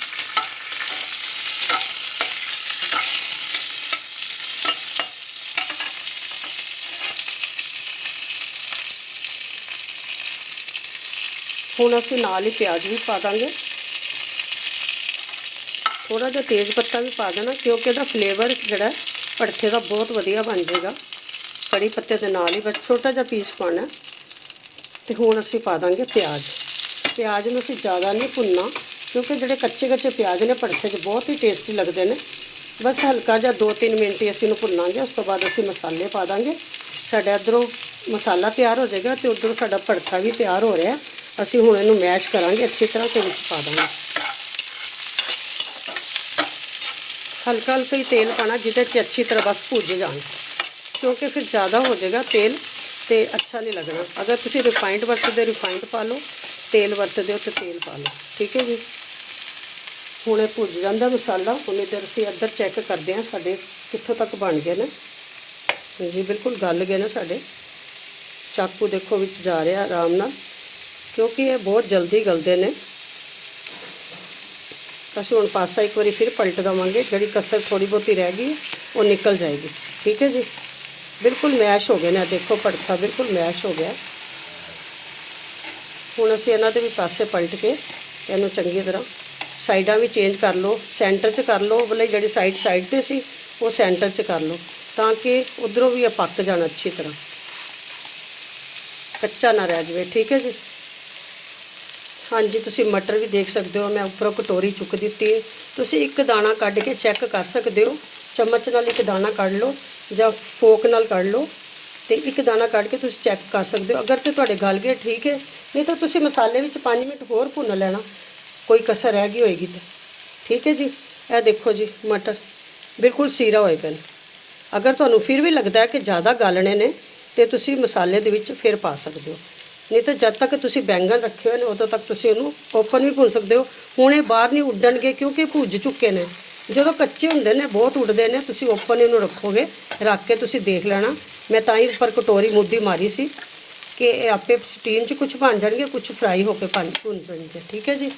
ਹੁਣ ਅਸੀਂ ਨਾਲ ਹੀ ਪਿਆਜ਼ ਵੀ ਪਾ ਦਾਂਗੇ। ਥੋੜਾ ਜਿਹਾ ਤੇਜ਼ ਪੱਤਾ ਵੀ ਪਾ ਦੇਣਾ ਕਿਉਂਕਿ ਇਹਦਾ ਫਲੇਵਰ ਜਿਹੜਾ ਹੈ, ਭੜਥੇ ਦਾ ਬਹੁਤ ਵਧੀਆ ਬਣ ਜਾਏਗਾ। ਕੜੀ ਪੱਤੇ ਦੇ ਨਾਲ ਹੀ ਬਸ ਛੋਟਾ ਜਿਹਾ ਪੀਸ ਪਾਣਾ ਤੇ ਹੁਣ ਅਸੀਂ ਪਾ ਦਾਂਗੇ ਪਿਆਜ਼। ਪਿਆਜ਼ ਨੂੰ ਅਸੀਂ ਜ਼ਿਆਦਾ ਨਹੀਂ ਭੁੰਨਣਾ ਕਿਉਂਕਿ ਜਿਹੜੇ ਕੱਚੇ ਕੱਚੇ ਪਿਆਜ਼ ਨੇ ਭੜਥੇ 'ਚ ਬਹੁਤ ਹੀ ਟੇਸਟੀ ਲੱਗਦੇ ਨੇ। ਬਸ ਹਲਕਾ ਜਿਹਾ 2-3 ਮਿੰਟ ਹੀ ਅਸੀਂ ਇਹਨੂੰ ਭੁੰਨਾਂਗੇ ਉਸ ਤੋਂ ਬਾਅਦ ਅਸੀਂ ਮਸਾਲੇ ਪਾ ਦਾਂਗੇ। ਸਾਡਾ ਇੱਧਰੋਂ ਮਸਾਲਾ ਤਿਆਰ ਹੋ ਜਾਏਗਾ ਤੇ ਉੱਧਰੋਂ ਸਾਡਾ ਭੜਥਾ ਵੀ ਤਿਆਰ ਹੋ ਰਿਹਾ ਅਸੀਂ ਹੁਣ ਇਹਨੂੰ ਮੈਸ਼ ਕਰਾਂਗੇ ਅੱਛੀ ਤਰ੍ਹਾਂ ਤੇ ਵਿੱਚ ਪਾ ਦਾਂਗੇ। ਹਲਕਾ ਹਲਕਾ ਹੀ ਤੇਲ ਪਾਣਾ ਜਿਹਦੇ 'ਚ ਅੱਛੀ ਤਰ੍ਹਾਂ ਬਸ ਭੁੱਜ ਜਾਣ। ਕਿਉਂਕਿ ਫਿਰ ਜ਼ਿਆਦਾ ਹੋ ਜਾਏਗਾ ਤੇਲ ਤੇ ਅੱਛਾ ਨਹੀਂ ਲੱਗਣਾ। ਅਗਰ ਤੁਸੀਂ ਰਿਫਾਈਨਡ ਵਰਤਦੇ ਰਿਫਾਈਨਡ ਪਾ ਲਓ, ਤੇਲ ਵਰਤਦੇ ਹੋ ਤੇ ਤੇਲ ਪਾ ਲਓ। ਠੀਕ ਹੈ ਜੀ? ਹੁਣ ਇਹ ਭੁੱਜ ਜਾਂਦਾ ਮਸਾਲਾ, ਹੁਣ ਇਧਰ ਅਸੀਂ ਇੱਧਰ ਚੈੱਕ ਕਰਦੇ ਹਾਂ ਸਾਡੇ ਕਿੱਥੋਂ ਤੱਕ ਬਣ ਗਏ ਨੇ। ਜੀ ਬਿਲਕੁਲ ਗਲ ਗਏ ਨੇ ਸਾਡੇ। ਚਾਕੂ ਦੇਖੋ ਵਿੱਚ ਜਾ ਰਿਹਾ ਆਰਾਮ ਨਾਲ, ਕਿਉਂਕਿ ਇਹ ਬਹੁਤ ਜਲਦੀ ਗਲਦੇ ਨੇ। ਅਸੀਂ ਹੁਣ ਪਾਸਾ ਇੱਕ ਵਾਰੀ ਫਿਰ ਪਲਟ ਦਵਾਂਗੇ। ਜਿਹੜੀ ਕਸਰ ਥੋੜੀ ਬਹੁਤੀ ਰਹਿ ਗਈ, ਉਹ ਨਿਕਲ ਜਾਏਗੀ। ਠੀਕ ਹੈ ਜੀ? ਬਿਲਕੁਲ ਮੈਸ਼ ਹੋ ਗਏ ਨੇ। ਦੇਖੋ ਭੜਥਾ ਬਿਲਕੁਲ ਮੈਸ਼ ਹੋ ਗਿਆ। ਹੁਣ ਅਸੀਂ ਇਹਨਾਂ ਦੇ ਵੀ ਪਾਸੇ ਪਲਟ ਕੇ ਇਹਨੂੰ ਚੰਗੀ ਤਰ੍ਹਾਂ ਸਾਈਡਾਂ ਵੀ ਚੇਂਜ ਕਰ ਲਓ, ਸੈਂਟਰ 'ਚ ਕਰ ਲਓ। ਬਲੇ ਜਿਹੜੀ ਸਾਈਡ ਸਾਈਡ ਤੇ ਸੀ, ਉਹ ਸੈਂਟਰ 'ਚ ਕਰ ਲਓ। ਤਾਂ ਕਿ ਉਧਰੋਂ ਵੀ ਇਹ ਪੱਕ ਜਾਣ ਅੱਛੀ ਤਰ੍ਹਾਂ। ਕੱਚਾ ਨਾ ਰਹਿ ਜਾਵੇ। ਠੀਕ ਹੈ ਜੀ? ਹਾਂਜੀ, ਤੁਸੀਂ ਮਟਰ ਵੀ ਦੇਖ ਸਕਦੇ ਹੋ, ਮੈਂ ਉੱਪਰੋਂ ਕਟੋਰੀ ਚੁੱਕ ਦਿੱਤੀ। ਹੈ ਤੁਸੀਂ ਇੱਕ ਦਾਣਾ ਕੱਢ ਕੇ ਚੈੱਕ ਕਰ ਸਕਦੇ ਹੋ। ਚਮਚ ਨਾਲ ਇੱਕ ਦਾਣਾ ਕੱਢ ਲਓ ਜਾਂ ਫੋਕ ਨਾਲ ਕੱਢ ਲਓ ਤੇ ਇੱਕ ਦਾਣਾ ਕੱਢ ਕੇ ਤੁਸੀਂ ਚੈੱਕ ਕਰ ਸਕਦੇ ਹੋ। ਅਗਰ ਤੇ ਤੁਹਾਡੇ ਗਲ ਗਏ ਠੀਕ ਹੈ, ਨਹੀਂ ਤਾਂ ਤੁਸੀਂ ਮਸਾਲੇ ਵਿੱਚ 5 ਮਿੰਟ ਹੋਰ ਭੁੰਨ ਲੈਣਾ। ਕੋਈ ਕਸਰ ਰਹਿ ਗਈ ਹੋਏਗੀ ਤਾਂ। ਠੀਕ ਹੈ ਜੀ? ਇਹ ਦੇਖੋ ਜੀ, ਮਟਰ ਬਿਲਕੁਲ ਸੀਰਾ ਹੋਏ ਪਏ ਅਗਰ ਤੁਹਾਨੂੰ ਫਿਰ ਵੀ ਲੱਗਦਾ ਹੈ ਕਿ ਜ਼ਿਆਦਾ ਗਾਲਣੇ ਨੇ, ਤੇ ਤੁਸੀਂ ਮਸਾਲੇ ਦੇ ਵਿੱਚ ਫਿਰ ਪਾ ਸਕਦੇ ਹੋ। ਨਹੀਂ ਤਾਂ ਜਦ ਤੱਕ ਤੁਸੀਂ ਬੈਂਗਣ ਰੱਖੇ ਹੋਏ ਨੇ, ਉਦੋਂ ਤੱਕ ਤੁਸੀਂ ਉਹਨੂੰ ਓਪਨ ਵੀ ਭੁੰਨ ਸਕਦੇ ਹੋ। ਹੁਣ ਇਹ ਬਾਹਰ ਨਹੀਂ ਉੱਡਣਗੇ ਕਿਉਂਕਿ ਭੁੱਜ ਚੁੱਕੇ ਨੇ। ਜਦੋਂ ਕੱਚੇ ਹੁੰਦੇ ਨੇ, ਬਹੁਤ ਉੱਡਦੇ ਨੇ, ਤੁਸੀਂ ਓਪਨ ਇਹਨੂੰ ਰੱਖੋਗੇ, ਰੱਖ ਕੇ ਤੁਸੀਂ ਦੇਖ ਲੈਣਾ। ਮੈਂ ਤਾਂ ਹੀ ਉੱਪਰ ਕਟੋਰੀ ਮੁੱਦੀ ਮਾਰੀ ਸੀ ਕਿ ਇਹ ਆਪੇ ਸਟੀਮ 'ਚ ਕੁਝ ਬਣ ਜਾਣਗੇ ਕੁਝ ਫਰਾਈ ਹੋ ਕੇ ਬਣ ਭੁੰਨ ਜਾਣਗੇ। ਠੀਕ ਹੈ ਜੀ?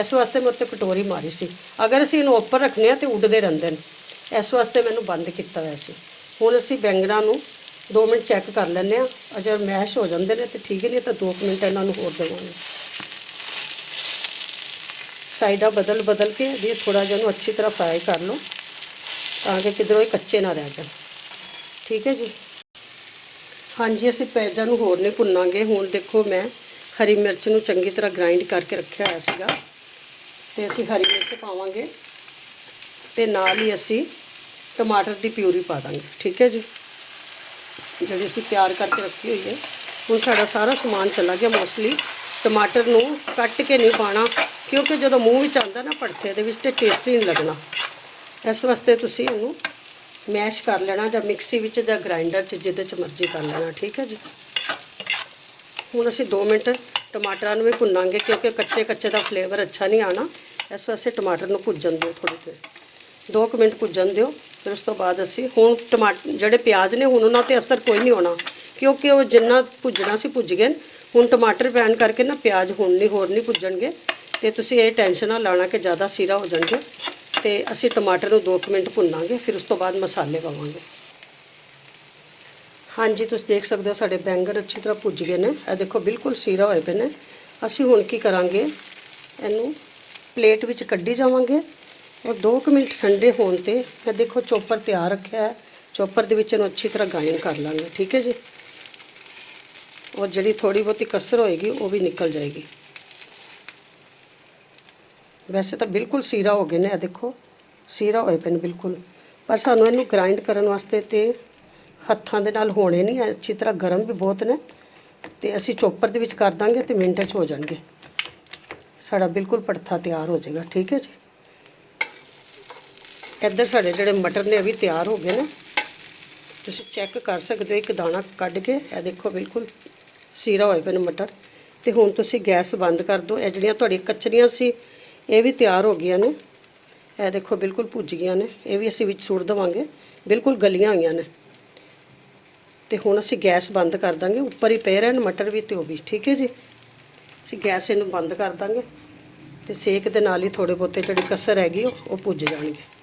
ਇਸ ਵਾਸਤੇ ਮੈਂ ਉੱਤੇ ਕਟੋਰੀ ਮਾਰੀ ਸੀ। ਅਗਰ ਅਸੀਂ ਇਹਨੂੰ ਉੱਪਰ ਰੱਖਨੇ ਆ ਤੇ ਉੱਡਦੇ ਰਹਿੰਦੇ ਨੇ। ਇਸ ਵਾਸਤੇ ਮੈਨੂੰ ਬੰਦ ਕੀਤਾ ਹੋਇਆ ਸੀ। ਹੁਣ ਅਸੀਂ ਬੈਂਗਣਾ ਨੂੰ 2 ਮਿੰਟ ਚੈੱਕ ਕਰ ਲੈਂਦੇ ਆ ਅਜੇ ਮੈਸ਼ ਹੋ ਜਾਂਦੇ ਨੇ ਤੇ ਠੀਕ ਹੈ ਨਹੀਂ ਤਾਂ 2 ਮਿੰਟ ਇਹਨਾਂ ਨੂੰ ਹੋਰ ਦੇਵਾਂਗੇ। ਸਾਈਡਾਂ ਬਦਲ ਬਦਲ ਕੇ ਵੀ ਥੋੜਾ ਜਿਹਾ ਨੂੰ ਅੱਛੀ ਤਰ੍ਹਾਂ ਫਰਾਈ ਕਰ ਲਓ ਤਾਂ ਕਿ ਕਿਧਰੋਂ ਇਹ ਕੱਚੇ ਨਾ ਰਹਿ ਜਾਣ। ਠੀਕ ਹੈ ਜੀ? ਹਾਂਜੀ, ਅਸੀਂ ਪਿਆਜ਼ਾਂ ਨੂੰ ਹੋਰ ਨਹੀਂ ਭੁੰਨਾਂਗੇ। ਹੁਣ ਦੇਖੋ ਮੈਂ ਹਰੀ ਮਿਰਚ ਨੂੰ ਚੰਗੀ ਤਰ੍ਹਾਂ ਗ੍ਰਾਈਂਡ ਕਰਕੇ ਰੱਖਿਆ ਹੋਇਆ ਸੀਗਾ। ਤੇ ਅਸੀਂ ਹਰੀ ਮਿਰਚ ਪਾਵਾਂਗੇ ਤੇ ਨਾਲ ਹੀ ਅਸੀਂ ਟਮਾਟਰ ਦੀ ਪਿਊਰੀ ਪਾ ਦਾਂਗੇ। ਠੀਕ ਹੈ ਜੀ? ਜਿਹੜੀ ਅਸੀਂ ਤਿਆਰ ਕਰਕੇ ਰੱਖੀ ਹੋਈ ਹੈ, ਹੁਣ ਸਾਡਾ ਸਾਰਾ ਸਮਾਨ ਚਲਾ ਗਿਆ ਮੋਸਟਲੀ ਟਮਾਟਰ ਨੂੰ ਕੱਟ ਕੇ ਨਹੀਂ ਪਾਣਾ ਕਿਉਂਕਿ ਜਦੋਂ ਮੂੰਹ ਵਿੱਚ ਆਉਂਦਾ ਨਾ ਭੜਥੇ ਦੇ ਵਿੱਚ ਤੇ ਟੇਸਟੀ ਨਹੀਂ ਲੱਗਣਾ। ਇਸ ਵਾਸਤੇ ਤੁਸੀਂ ਇਹਨੂੰ ਮੈਸ਼ ਕਰ ਲੈਣਾ ਜਾਂ ਮਿਕਸੀ ਵਿੱਚ ਜਾਂ ਗ੍ਰਾਈਂਡਰ 'ਚ ਜਿਹਦੇ 'ਚ ਮਰਜ਼ੀ ਕਰ ਲੈਣਾ, ਠੀਕ ਹੈ ਜੀ? ਹੁਣ ਅਸੀਂ 2 ਮਿੰਟ ਟਮਾਟਰਾਂ ਨੂੰ ਵੀ ਭੁੰਨਾਂਗੇ, ਕਿਉਂਕਿ ਕੱਚੇ ਕੱਚੇ ਦਾ ਫਲੇਵਰ ਅੱਛਾ ਨਹੀਂ ਆਣਾ ਇਸ ਵਾਸਤੇ ਟਮਾਟਰ ਨੂੰ ਭੁੱਜਣ ਦਿਓ ਥੋੜੀ ਦੇਰ। 2 ਮਿੰਟ ਭੁੱਜਣ ਦਿਓ। ਫਿਰ ਉਸ ਤੋਂ ਬਾਅਦ ਅਸੀਂ ਹੁਣ ਟਮਾਟਰ ਜਿਹੜੇ ਪਿਆਜ਼ ਨੇ ਹੁਣ ਉਹਨਾਂ ਤੇ ਅਸਰ ਕੋਈ ਨਹੀਂ ਹੋਣਾ ਕਿਉਂਕਿ ਉਹ ਜਿੰਨਾ ਭੁੱਜਣਾ ਸੀ ਭੁੱਜ ਗਏ। ਹੁਣ ਟਮਾਟਰ ਪੈਣ ਕਰਕੇ ਨਾ ਪਿਆਜ਼ ਹੁਣ ਨਹੀਂ, ਹੋਰ ਨਹੀਂ ਭੁੱਜਣਗੇ। ਤੇ ਤੁਸੀਂ ਇਹ ਟੈਨਸ਼ਨ ਨਾ ਲਾਣਾ ਕਿ ਜ਼ਿਆਦਾ ਸੀਰਾ ਹੋ ਜਾਣਗੇ। ਤੇ ਅਸੀਂ ਟਮਾਟਰ ਨੂੰ 2 ਮਿੰਟ ਭੁੰਨਾਂਗੇ, ਫਿਰ ਉਸ ਤੋਂ ਬਾਅਦ ਮਸਾਲੇ ਪਾਵਾਂਗੇ। ਹਾਂਜੀ, ਤੁਸੀਂ ਦੇਖ ਸਕਦੇ ਹੋ ਸਾਡੇ ਬੈਂਗਣ ਅੱਛੀ ਤਰ੍ਹਾਂ ਭੁੱਜ ਗਏ ਨੇ। ਇਹ ਦੇਖੋ, ਬਿਲਕੁਲ ਸੀਰਾ ਹੋਏ ਪਏ ਨੇ। ਅਸੀਂ ਹੁਣ ਕੀ ਕਰਾਂਗੇ? ਇਹਨੂੰ ਪਲੇਟ ਵਿੱਚ ਕੱਢੀ ਜਾਵਾਂਗੇ। ਔਰ 2 ਮਿੰਟ ਠੰਡੇ ਹੋਣ ਤੇ ਮੈਂ ਦੇਖੋ ਚੋਪਰ ਤਿਆਰ ਰੱਖਿਆ ਹੈ। ਚੋਪਰ ਦੇ ਵਿੱਚ ਇਹਨੂੰ ਅੱਛੀ ਤਰ੍ਹਾਂ ਗਾਇਨ ਕਰ ਲਾਂਗੇ ਠੀਕ ਹੈ ਜੀ? ਔਰ ਜਿਹੜੀ ਥੋੜੀ ਬਹੁਤੀ ਕਸਰ ਹੋਏਗੀ ਉਹ ਵੀ ਨਿਕਲ ਜਾਏਗੀ। ਵੈਸੇ ਤਾਂ ਬਿਲਕੁਲ ਸੀਰਾ ਹੋ ਗਏ ਨੇ ਇਹ ਦੇਖੋ। ਸੀਰਾ ਹੋਏ ਪਏ ਨੇ ਬਿਲਕੁਲ। ਪਰ ਸਾਨੂੰ ਇਹਨੂੰ ਗ੍ਰਾਈਂਡ ਕਰਨ ਵਾਸਤੇ ਤੇ ਹੱਥਾਂ ਦੇ ਨਾਲ ਹੋਣੇ ਨਹੀਂ ਹੈ, ਅੱਛੀ ਤਰ੍ਹਾਂ ਗਰਮ ਵੀ ਬਹੁਤ ਨੇ। ਤੇ ਅਸੀਂ ਚੋਪਰ ਦੇ ਵਿੱਚ ਕਰ ਦਾਂਗੇ ਤੇ ਮਿੰਟ 'ਚ ਹੋ ਜਾਣਗੇ। ਸਾਡਾ ਬਿਲਕੁਲ ਪੜਥਾ ਤਿਆਰ ਹੋ ਜਾਏਗਾ ਠੀਕ ਹੈ ਜੀ? ਇੱਧਰ ਸਾਡੇ ਜਿਹੜੇ ਮਟਰ ਨੇ, ਇਹ ਵੀ ਤਿਆਰ ਹੋ ਗਏ ਨੇ। ਤੁਸੀਂ ਚੈੱਕ ਕਰ ਸਕਦੇ ਹੋ, ਇੱਕ ਦਾਣਾ ਕੱਢ ਕੇ, ਇਹ ਦੇਖੋ ਬਿਲਕੁਲ ਸੀਰਾ ਹੋਏ ਪਏ ਨੇ ਮਟਰ। ਤੇ ਹੁਣ ਤੁਸੀਂ ਗੈਸ ਬੰਦ ਕਰ ਦਿਓ। ਇਹ ਜਿਹੜੀਆਂ ਤੁਹਾਡੀਆਂ ਕਚਰੀਆਂ ਸੀ, ਇਹ ਵੀ ਤਿਆਰ ਹੋ ਗਈਆਂ ਨੇ। ਇਹ ਦੇਖੋ ਬਿਲਕੁਲ ਭੁੱਜ ਗਈਆਂ ਨੇ। ਇਹ ਵੀ ਅਸੀਂ ਵਿੱਚ ਸੁੱਟ ਦੇਵਾਂਗੇ। ਬਿਲਕੁਲ ਗਲੀਆਂ ਹੋਈਆਂ ਨੇ। ਤੇ ਹੁਣ ਅਸੀਂ ਗੈਸ ਬੰਦ ਕਰ ਦਾਂਗੇ। ਉੱਪਰ ਹੀ ਪਏ ਰਹਿਣ ਮਟਰ ਵੀ ਤੇ ਉਹ ਵੀ, ਠੀਕ ਹੈ ਜੀ? ਅਸੀਂ ਗੈਸ ਇਹਨੂੰ ਬੰਦ ਕਰ ਦਾਂਗੇ। ਤੇ ਸੇਕ ਦੇ ਨਾਲ ਹੀ ਥੋੜੇ ਬਹੁਤੇ ਜਿਹੜੀ ਕਸਰ ਹੈਗੀ ਉਹ ਭੁੱਜ ਜਾਣਗੇ।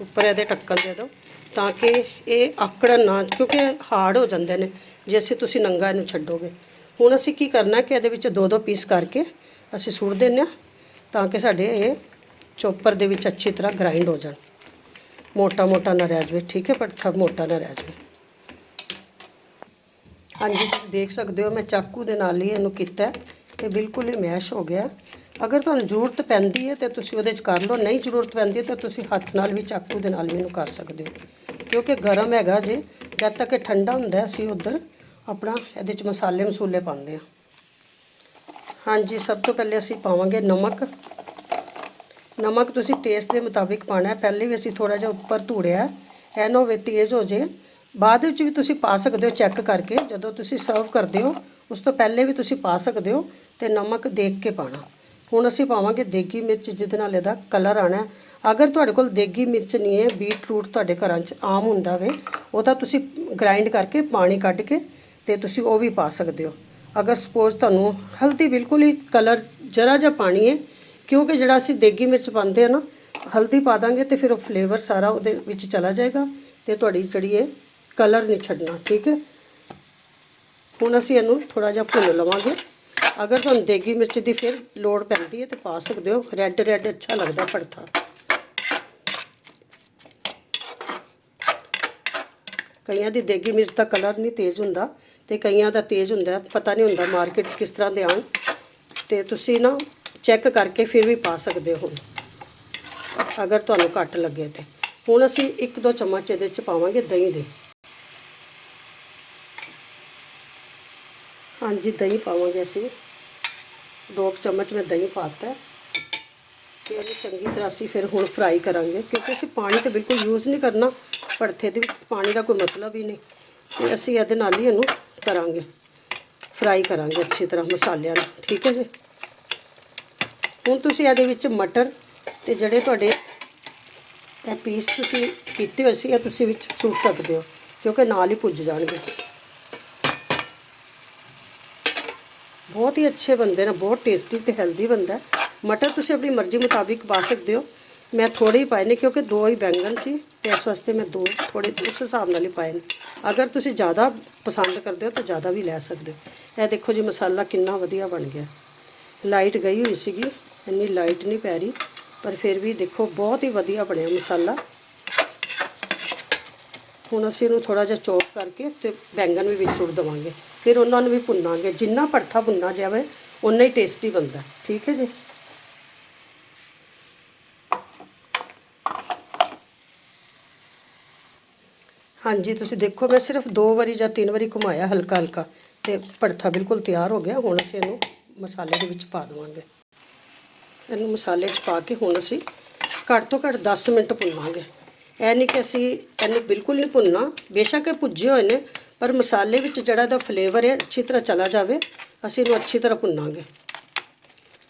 ਉੱਪਰ ਇਹਦੇ ਢੱਕਣ ਦੇ ਦਿਓ ਤਾਂ ਕਿ ਇਹ ਆਕੜਨ ਨਾ, ਕਿਉਂਕਿ ਹਾਰਡ ਹੋ ਜਾਂਦੇ ਨੇ, ਜੇ ਅਸੀਂ ਤੁਸੀਂ ਨੰਗਾ ਇਹਨੂੰ ਛੱਡੋਗੇ। ਹੁਣ ਅਸੀਂ ਕੀ ਕਰਨਾ ਕਿ ਇਹਦੇ ਵਿੱਚ ਦੋ ਦੋ ਪੀਸ ਕਰਕੇ ਅਸੀਂ ਸੁੱਟ ਦਿੰਦੇ ਹਾਂ ਤਾਂ ਕਿ ਸਾਡੇ ਇਹ ਚੋਪਰ ਦੇ ਵਿੱਚ ਅੱਛੀ ਤਰ੍ਹਾਂ ਗ੍ਰਾਈਂਡ ਹੋ ਜਾਣ। ਮੋਟਾ ਮੋਟਾ ਨਾ ਰਹਿ ਜਾਵੇ, ਠੀਕ ਹੈ ਪੜਥਾ ਮੋਟਾ ਨਾ ਰਹਿ ਜਾਵੇ। ਹਾਂਜੀ, ਤੁਸੀਂ ਦੇਖ ਸਕਦੇ ਹੋ ਮੈਂ ਚਾਕੂ ਦੇ ਨਾਲ ਹੀ ਇਹਨੂੰ ਕੀਤਾ। ਇਹ ਬਿਲਕੁਲ ਹੀ ਮੈਸ਼ ਹੋ ਗਿਆ। ਅਗਰ ਤੁਹਾਨੂੰ ਜ਼ਰੂਰਤ ਪੈਂਦੀ ਹੈ ਤੇ ਤੁਸੀਂ ਉਹਦੇ 'ਚ ਕਰ ਲਓ, ਨਹੀਂ ਜ਼ਰੂਰਤ ਪੈਂਦੀ ਤਾਂ ਤੁਸੀਂ ਹੱਥ ਨਾਲ ਵੀ ਚਾਕੂ ਦੇ ਨਾਲ ਵੀ ਇਹਨੂੰ ਕਰ ਸਕਦੇ ਹੋ। ਕਿਉਂਕਿ ਗਰਮ ਹੈਗਾ ਜੇ, ਜਦ ਤੱਕ ਇਹ ਠੰਡਾ ਹੁੰਦਾ ਅਸੀਂ ਉਧਰ ਆਪਣਾ ਇਹਦੇ 'ਚ ਮਸਾਲੇ ਮਸੂਲੇ ਪਾਉਂਦੇ ਹਾਂ। ਹਾਂਜੀ, ਸਭ ਤੋਂ ਪਹਿਲੇ ਅਸੀਂ ਪਾਵਾਂਗੇ ਨਮਕ। ਨਮਕ ਤੁਸੀਂ ਟੇਸਟ ਦੇ ਮੁਤਾਬਿਕ ਪਾਣਾ ਹੈ। ਪਹਿਲੇ ਵੀ ਅਸੀਂ ਥੋੜਾ ਜਿਹਾ ਉੱਪਰ ਧੂੜਿਆ ਐ ਨਾ ਹੋਵੇ ਤੇਜ਼ ਹੋ ਜੇ। ਬਾਅਦ ਵਿੱਚ ਵੀ ਤੁਸੀਂ ਪਾ ਸਕਦੇ ਹੋ ਚੈੱਕ ਕਰਕੇ। ਜਦੋਂ ਤੁਸੀਂ ਸਰਵ ਕਰਦੇ ਹੋ, ਉਸ ਤੋਂ ਪਹਿਲੇ ਵੀ ਤੁਸੀਂ ਪਾ ਸਕਦੇ ਹੋ ਤੇ ਨਮਕ ਦੇਖ ਕੇ ਪਾਣਾ ਹੁਣ ਅਸੀਂ ਪਾਵਾਂਗੇ ਦੇਗੀ ਮਿਰਚ ਜਿਹਦੇ ਨਾਲ ਇਹਦਾ ਕਲਰ ਆਣਾ ਅਗਰ ਤੁਹਾਡੇ ਕੋਲ ਦੇਗੀ ਮਿਰਚ ਨਹੀਂ ਹੈ ਬੀਟਰੂਟ ਤੁਹਾਡੇ ਘਰਾਂ 'ਚ ਆਮ ਹੁੰਦਾ ਵੇ, ਉਹ ਤਾਂ ਤੁਸੀਂ ਗ੍ਰਾਈਂਡ ਕਰਕੇ ਪਾਣੀ ਕੱਢ ਕੇ ਤੇ ਤੁਸੀਂ ਉਹ ਵੀ ਪਾ ਸਕਦੇ ਹੋ। ਅਗਰ ਸਪੋਜ਼ ਤੁਹਾਨੂੰ ਹਲਦੀ ਬਿਲਕੁਲ ਹੀ ਕਲਰ ਜਰਾ ਜਿਹਾ ਪਾਣੀ ਹੈ, ਕਿਉਂਕਿ ਜਿਹੜਾ ਅਸੀਂ ਦੇਗੀ ਮਿਰਚ ਪਾਉਂਦੇ ਆ ਨਾ, ਹਲਦੀ ਪਾ ਦਾਂਗੇ ਤੇ ਫਿਰ ਉਹ ਫਲੇਵਰ ਸਾਰਾ ਉਹਦੇ ਵਿੱਚ ਚਲਾ ਜਾਏਗਾ ਤੇ ਤੁਹਾਡੀ ਜਿਹੜੀ ਹੈ ਕਲਰ ਨਹੀਂ ਛੱਡਣਾ, ਠੀਕ ਹੈ? ਹੁਣ ਅਸੀਂ ਇਹਨੂੰ ਥੋੜਾ ਜਿਹਾ ਭੁੰਨ ਲਵਾਂਗੇ। ਅਗਰ ਤੁਹਾਨੂੰ ਦੇਗੀ ਮਿਰਚ ਦੀ ਫਿਰ ਲੋੜ ਪੈਂਦੀ ਹੈ ਤੇ ਪਾ ਸਕਦੇ ਹੋ। ਰੈੱਡ ਰੈੱਡ ਅੱਛਾ ਲੱਗਦਾ ਪੜਥਾ ਕਈਆਂ ਦੀ ਦੇਗੀ ਮਿਰਚ ਦਾ ਕਲਰ ਨਹੀਂ ਤੇਜ਼ ਹੁੰਦਾ ਤੇ ਕਈਆਂ ਦਾ ਤੇਜ਼ ਹੁੰਦਾ ਪਤਾ ਨਹੀਂ ਹੁੰਦਾ ਮਾਰਕੀਟ 'ਚ ਕਿਸ ਤਰ੍ਹਾਂ ਦੇ ਆਉਣ। ਤੇ ਤੁਸੀਂ ਨਾ ਚੈੱਕ ਕਰਕੇ ਫਿਰ ਵੀ ਪਾ ਸਕਦੇ ਹੋ। ਅਗਰ ਤੁਹਾਨੂੰ ਘੱਟ ਲੱਗੇ ਤੇ। ਹੁਣ ਅਸੀਂ ਇੱਕ ਦੋ ਚਮਚ ਇਹਦੇ 'ਚ ਪਾਵਾਂਗੇ ਦਹੀਂ ਦੇ। ਹਾਂਜੀ, ਦਹੀਂ ਪਾਵਾਂਗੇ ਅਸੀਂ। ਦੋ ਕੁ ਚਮਚ ਮੈਂ ਦਹੀਂ ਪਾਤਾ। ਹੈ ਤੇ ਇਹਨੂੰ ਚੰਗੀ ਤਰ੍ਹਾਂ ਅਸੀਂ ਫਿਰ ਹੁਣ ਫਰਾਈ ਕਰਾਂਗੇ। ਕਿਉਂਕਿ ਅਸੀਂ ਪਾਣੀ ਤਾਂ ਬਿਲਕੁਲ ਯੂਜ਼ ਨਹੀਂ ਕਰਨਾ। ਭੜਥੇ ਦੇ ਵਿੱਚ ਪਾਣੀ ਦਾ ਕੋਈ ਮਤਲਬ ਹੀ ਨਹੀਂ। ਤੇ ਅਸੀਂ ਇਹਦੇ ਨਾਲ ਹੀ ਇਹਨੂੰ ਕਰਾਂਗੇ। ਫਰਾਈ ਕਰਾਂਗੇ ਅੱਛੀ ਤਰ੍ਹਾਂ ਮਸਾਲਿਆਂ ਨੂੰ ਠੀਕ ਹੈ ਜੀ? ਹੁਣ ਤੁਸੀਂ ਇਹਦੇ ਵਿੱਚ ਮਟਰ ਤੇ ਜਿਹੜੇ ਤੁਹਾਡੇ ਇਹ ਪੀਸ ਤੁਸੀਂ ਕੀਤੇ ਹੋਏ ਸੀ, ਇਹ ਤੁਸੀਂ ਵਿੱਚ ਸੁੱਟ ਸਕਦੇ ਹੋ। ਕਿਉਂਕਿ ਨਾਲ ਹੀ ਭੁੱਜ ਜਾਣਗੇ। ਬਹੁਤ ਹੀ ਅੱਛੇ ਬੰਦੇ ਨੇ, ਬਹੁਤ ਟੇਸਟੀ ਤੇ ਹੈਲਦੀ ਬਣਦਾ ਮਟਰ ਤੁਸੀਂ ਆਪਣੀ ਮਰਜ਼ੀ ਮੁਤਾਬਿਕ ਪਾ ਸਕਦੇ ਹੋ। ਮੈਂ ਥੋੜੇ ਹੀ ਪਾਏ ਨੇ ਕਿਉਂਕਿ ਦੋ ਹੀ ਬੈਂਗਣ ਸੀ ਤੇ ਇਸ ਵਾਸਤੇ ਮੈਂ ਦੋ ਥੋੜੇ ਉਸ ਹਿਸਾਬ ਨਾਲ ਹੀ ਪਾਏ ਨੇ। ਅਗਰ ਤੁਸੀਂ ਜ਼ਿਆਦਾ ਪਸੰਦ ਕਰਦੇ ਹੋ ਤਾਂ ਜ਼ਿਆਦਾ ਵੀ ਲੈ ਸਕਦੇ ਹੋ। ਇਹ ਦੇਖੋ ਜੀ ਮਸਾਲਾ ਕਿੰਨਾ ਵਧੀਆ ਬਣ ਗਿਆ। ਲਾਈਟ ਗਈ ਹੋਈ ਸੀਗੀ, ਇੰਨੀ ਲਾਈਟ ਨਹੀਂ ਪੈ ਰਹੀ, ਪਰ ਫਿਰ ਵੀ ਦੇਖੋ ਬਹੁਤ ਹੀ ਵਧੀਆ ਬਣਿਆ ਮਸਾਲਾ। ਹੁਣ ਅਸੀਂ ਇਹਨੂੰ ਥੋੜਾ ਜਿਹਾ ਚੌਕ ਕਰਕੇ ਤੇ ਬੈਂਗਣ ਵੀ ਵਿੱਚ ਸੁੱਟ ਦੇਵਾਂਗੇ। ਫਿਰ ਉਹਨਾਂ ਨੂੰ ਵੀ ਭੁੰਨਾਂਗੇ। ਜਿੰਨਾ ਭੜਥਾ ਭੁੰਨਾ ਜਾਵੇ ਉਨਾ ਹੀ ਟੇਸਟੀ ਬਣਦਾ। ਠੀਕ ਹੈ ਜੀ? ਹਾਂਜੀ, ਤੁਸੀਂ ਦੇਖੋ, ਮੈਂ ਸਿਰਫ ਦੋ ਵਾਰੀ ਜਾਂ ਤਿੰਨ ਵਾਰੀ ਘੁਮਾਇਆ ਹਲਕਾ ਹਲਕਾ ਤੇ ਭੜਥਾ ਬਿਲਕੁਲ ਤਿਆਰ ਹੋ ਗਿਆ। ਹੁਣ ਅਸੀਂ ਇਹਨੂੰ ਮਸਾਲੇ ਦੇ ਵਿੱਚ ਪਾ ਦੇਵਾਂਗੇ। ਇਹਨੂੰ ਮਸਾਲੇ 'ਚ ਪਾ ਕੇ ਹੁਣ ਅਸੀਂ ਘੱਟ ਤੋਂ ਘੱਟ 10 ਮਿੰਟ ਭੁੰਨਾਂਗੇ। ਇਹ ਨਹੀਂ ਕਿ ਅਸੀਂ ਇਹਨੂੰ ਬਿਲਕੁਲ ਨਹੀਂ ਭੁੰਨਣਾ। ਬੇਸ਼ੱਕ ਇਹ ਭੁੱਜੇ ਹੋਏ ਨੇ ਪਰ ਮਸਾਲੇ ਵਿੱਚ ਜਿਹੜਾ ਦਾ ਫਲੇਵਰ ਹੈ, ਅੱਛੀ ਤਰ੍ਹਾਂ ਚਲਾ ਜਾਵੇ, ਅਸੀਂ ਇਹਨੂੰ ਅੱਛੀ ਤਰ੍ਹਾਂ ਭੁੰਨਾਂਗੇ।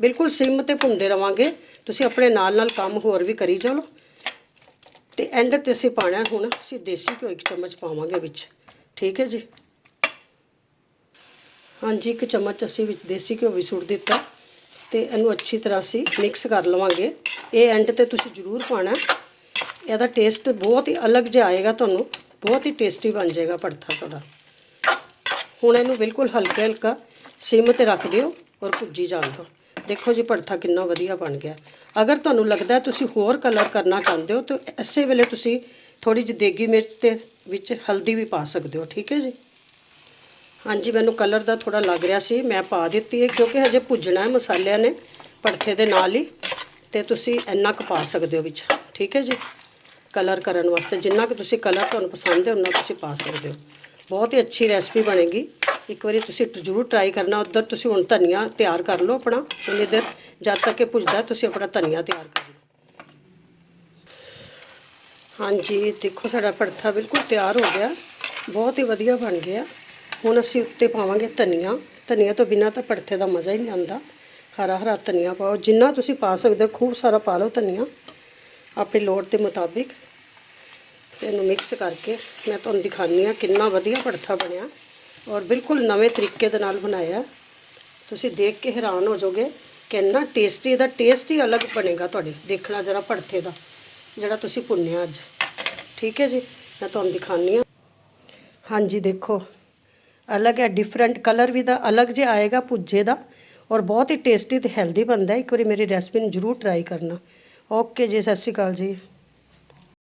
ਬਿਲਕੁਲ ਸਿਮ ਤੇ ਭੁੰਨਦੇ ਰਵਾਂਗੇ। ਤੁਸੀਂ ਆਪਣੇ ਨਾਲ ਨਾਲ ਕੰਮ ਹੋਰ ਵੀ ਕਰੀ ਚਲੋ ਤੇ ਐਂਡ ਤੇ ਅਸੀਂ ਪਾਣਾ ਹੁਣ, ਅਸੀਂ ਦੇਸੀ ਘਿਓ ਇੱਕ ਚਮਚ ਪਾਵਾਂਗੇ ਵਿੱਚ। ਠੀਕ ਹੈ ਜੀ? ਹਾਂਜੀ, ਇੱਕ ਚਮਚ ਅਸੀਂ ਵਿੱਚ ਦੇਸੀ ਘਿਓ ਵੀ ਸੁੱਟ ਦਿੱਤਾ। ਤੇ ਇਹਨੂੰ ਅੱਛੀ ਤਰ੍ਹਾਂ ਅਸੀਂ ਮਿਕਸ ਕਰ ਲਵਾਂਗੇ। ਇਹ ਐਂਡ ਤੇ ਤੁਸੀਂ ਜ਼ਰੂਰ ਪਾਣਾ ਇਹਦਾ ਟੇਸਟ ਬਹੁਤ ਹੀ ਅਲੱਗ ਜਿਹਾ ਆਏਗਾ ਤੁਹਾਨੂੰ। ਬਹੁਤ ਹੀ ਟੇਸਟੀ ਬਣ ਜਾਏਗਾ ਭੜਥਾ ਤੁਹਾਡਾ ਹੁਣ ਇਹਨੂੰ ਬਿਲਕੁਲ ਹਲਕਾ ਹਲਕਾ ਸਿਮ ਤੇ ਰੱਖ ਦਿਓ ਔਰ ਭੁੱਜੀ ਜਾਣ ਦਿਓ। ਦੇਖੋ ਜੀ ਭੜਥਾ ਕਿੰਨਾ ਵਧੀਆ ਬਣ ਗਿਆ। ਅਗਰ ਤੁਹਾਨੂੰ ਲੱਗਦਾ ਤੁਸੀਂ ਹੋਰ ਕਲਰ ਕਰਨਾ ਚਾਹੁੰਦੇ ਹੋ ਤਾਂ ਇਸੇ ਵੇਲੇ ਤੁਸੀਂ ਥੋੜੀ ਜਿਹੀ ਦੇਗੀ ਮਿਰਚ ਤੇ ਵਿੱਚ ਹਲਦੀ ਵੀ ਪਾ ਸਕਦੇ ਹੋ, ਠੀਕ ਹੈ ਜੀ? ਹਾਂਜੀ, ਮੈਨੂੰ ਕਲਰ ਦਾ ਥੋੜਾ ਲੱਗ ਰਿਹਾ ਸੀ, ਮੈਂ ਪਾ ਦਿੱਤੀ ਹੈ ਕਿਉਂਕਿ ਹਜੇ ਭੁੱਜਣਾ ਹੈ ਮਸਾਲਿਆਂ ਨੇ ਭੜਥੇ ਦੇ ਨਾਲ ਹੀ ਤੇ ਤੁਸੀਂ ਇੰਨਾ ਕੁ ਪਾ ਸਕਦੇ ਹੋ ਵਿੱਚ, ਠੀਕ ਹੈ ਜੀ? ਕਲਰ ਕਰਨ ਵਾਸਤੇ, ਜਿੰਨਾ ਕਿ ਤੁਸੀਂ ਕਲਰ ਤੁਹਾਨੂੰ ਪਸੰਦ ਹੈ, ਉਨਾ ਤੁਸੀਂ ਪਾ ਸਕਦੇ ਹੋ। ਬਹੁਤ ਹੀ ਅੱਛੀ ਰੈਸਪੀ ਬਣੇਗੀ। ਇੱਕ ਵਾਰੀ ਤੁਸੀਂ ਜ਼ਰੂਰ ਟਰਾਈ ਕਰਨਾ, ਉੱਧਰ ਤੁਸੀਂ ਹੁਣ ਧਨੀਆ ਤਿਆਰ ਕਰ ਲਓ ਆਪਣਾ ਉਨੀ ਦੇਰ ਜਦ ਤੱਕ ਇਹ ਭੁੱਜਦਾ, ਤੁਸੀਂ ਆਪਣਾ ਧਨੀਆ ਤਿਆਰ ਕਰ ਲਓ। ਹਾਂਜੀ, ਦੇਖੋ ਸਾਡਾ ਭੜਥਾ ਬਿਲਕੁਲ ਤਿਆਰ ਹੋ ਗਿਆ। ਬਹੁਤ ਹੀ ਵਧੀਆ ਬਣ ਗਿਆ। ਹੁਣ ਅਸੀਂ ਉੱਤੇ ਪਾਵਾਂਗੇ ਧਨੀਆ। ਧਨੀਆ ਤੋਂ ਬਿਨਾਂ ਤਾਂ ਭੜਥੇ ਦਾ ਮਜ਼ਾ ਹੀ ਨਹੀਂ ਆਉਂਦਾ। ਹਰਾ ਹਰਾ ਧਨੀਆ ਪਾਓ। ਜਿੰਨਾ ਤੁਸੀਂ ਪਾ ਸਕਦੇ ਹੋ, ਖੂਬ ਸਾਰਾ ਪਾ ਲਓ ਧਨੀਆ। ਆਪਣੀ ਲੋੜ ਦੇ ਮੁਤਾਬਿਕ। ਤੇ ਇਹਨੂੰ ਮਿਕਸ ਕਰਕੇ ਮੈਂ ਤੁਹਾਨੂੰ ਦਿਖਾਉਂਦੀ ਹਾਂ ਕਿੰਨਾ ਵਧੀਆ ਭੜਥਾ ਬਣਿਆ ਔਰ ਬਿਲਕੁਲ ਨਵੇਂ ਤਰੀਕੇ ਦੇ ਨਾਲ ਬਣਾਇਆ। ਤੁਸੀਂ ਦੇਖ ਕੇ ਹੈਰਾਨ ਹੋ ਜਾਓਗੇ ਕਿ ਇੰਨਾ ਟੇਸਟੀ ਇਹਦਾ ਟੇਸਟ ਹੀ ਅਲੱਗ ਬਣੇਗਾ ਤੁਹਾਡੇ। ਦੇਖਣਾ ਜਰਾ ਭੜਥੇ ਦਾ, ਜਿਹੜਾ ਤੁਸੀਂ ਭੁੰਨਿਆ ਅੱਜ। ਠੀਕ ਹੈ ਜੀ? ਮੈਂ ਤੁਹਾਨੂੰ ਦਿਖਾਉਂਦੀ ਹਾਂ। ਹਾਂਜੀ, ਦੇਖੋ। ਅਲੱਗ ਹੈ ਡਿਫਰੈਂਟ ਕਲਰ ਵੀ ਦਾ, ਅਲੱਗ ਜਿਹਾ ਆਏਗਾ ਭੁੱਜੇ ਦਾ ਔਰ ਬਹੁਤ ਹੀ ਟੇਸਟੀ ਤੇ ਹੈਲਦੀ ਬਣਦਾ ਇੱਕ ਵਾਰੀ ਮੇਰੀ ਰੈਸਪੀ ਨੂੰ ਜ਼ਰੂਰ ਟਰਾਈ ਕਰਨਾ। ਓਕੇ ਜੀ, ਸਤਿ ਸ਼੍ਰੀ ਅਕਾਲ ਜੀ।